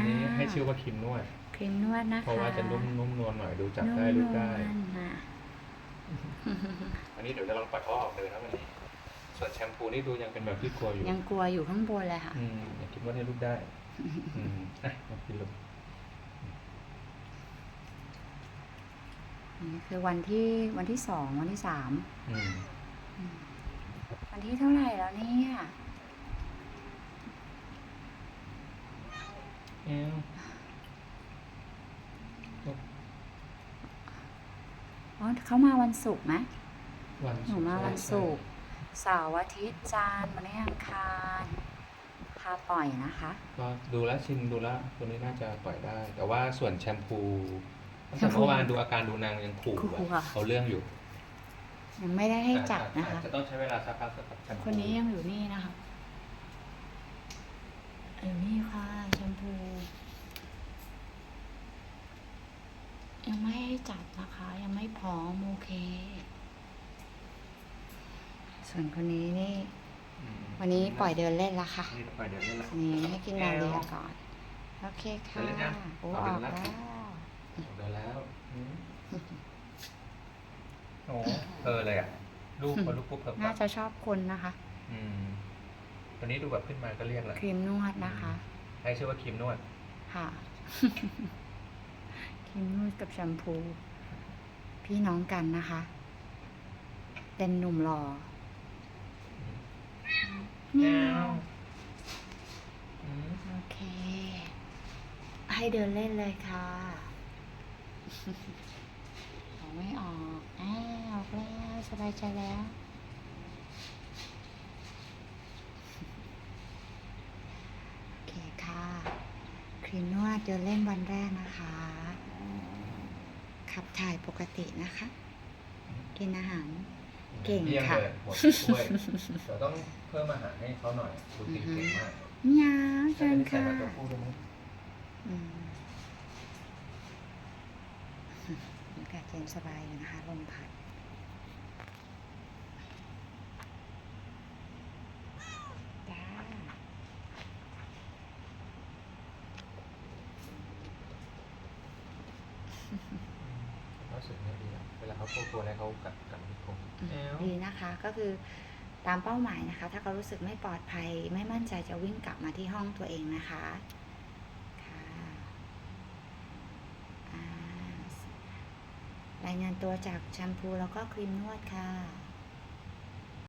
อันนี้ให้ชื่อว่าครีมนวด ครีมนวดนะคะเพราะว่าจะนุ่มนุ่มนวลหน่อยดูจับได้นุ่รูมปได้นวลน่ะอันนี้เดี๋ยวจะลองปล่อยเขาออกเลยนะวันนี้ ส่วนแชมพูนี่ดูยังเป็นแบบที่กลัวอยู่ ยังกลัวอยู่ข้างบนเลยค่ะ อืมอยากคิดว่าให้ลูกได้ อืมอะมากินลูกนี่คือวันที่วันที่สองวันที่สามอืม วันที่เท่าไหร่แล้วเนี่ย เอวอ๋อเขามาวันศุกร์ไหมวันหนูมาวันศุกร์เสาร์อาทิตย์จันทร์วันนี้อังคารพาปล่อยนะคะ ก็ดูแลวชินดูแลวตัวนี้น่าจะปล่อยได้ แต่ว่าส่วนแชมพูตั้งแต่เมื่อวานดูอาการดูนางยังขู่ขู่อะค่ะ เอาเรื่องอยู่ยังไม่ได้ให้จับนะอาจคะจะต้องใช้เวลาสักพักสำหรับแชมพูคนนี้ยังอยู่นี่นะคะอยู่นี่ค่ะแชมพู ยังไม่ให้ จับนะคะ ยังไม่พร้อมโอเค ส่วนคนนี้นี่อืมวันนี้ปล่อยเดินเล่นแล้วค่ะ นี่ปล่อยเดี๋ยวนี้แหละ นี่ให้กินนาเรียก่อน โอเคค่ะเดินเล่นยัง โอ้เอาอเดิอนกแล้วแล้วเดินแล้วอืมโอ้เออเลยอะ ลูกพอลูกปุ๊บเพิ่มน่าจะชอบคนนะคะ อืมวันนี้ดูแบบขึ้นมาก็เรียกแหละครีมนวดนะคะ ให้ชื่อว่าครีมนวด ค่ะ ครีมนวดกับแชมพู พี่น้องกันนะคะ เป็นหนุ่มหล่อแมเมียวอืมโอเค ให้เดินเล่นเลยค่ะออกไม่ออก อ้าวออกแล้วสบายใจแล้ว โอเคค่ะ ค รีมนวดเดินเล่นวันแรกนะคะ ขับถ่ายปกตินะคะ กินอาหาร เก่งยี่ยมค่ะ เลยหมดถ้วยเดี๋ยวต้องเพิ่มอาหารให้เขาหน่อยดูตีเก่งมากเมียวใช่เชิญเป็นใส่ค่ะมาตัวผู้ด้วยมั้ยอืมอากาศเย็นสบายอยู่นะคะลมพัด รู้สึกไม่ดีอะเวลาเขาโกลัวอะไรเขากัดกัดที่ผมอืมแอวดีนะคะ ก็คือตามเป้าหมายนะคะ ถ้าเขารู้สึกไม่ปลอดภัย ไม่มั่นใจจะวิ่งกลับมาที่ห้องตัวเองนะคะค่ะอ่ารายงานตัวจากแชมพูแล้วก็ครีมนวดค่ะ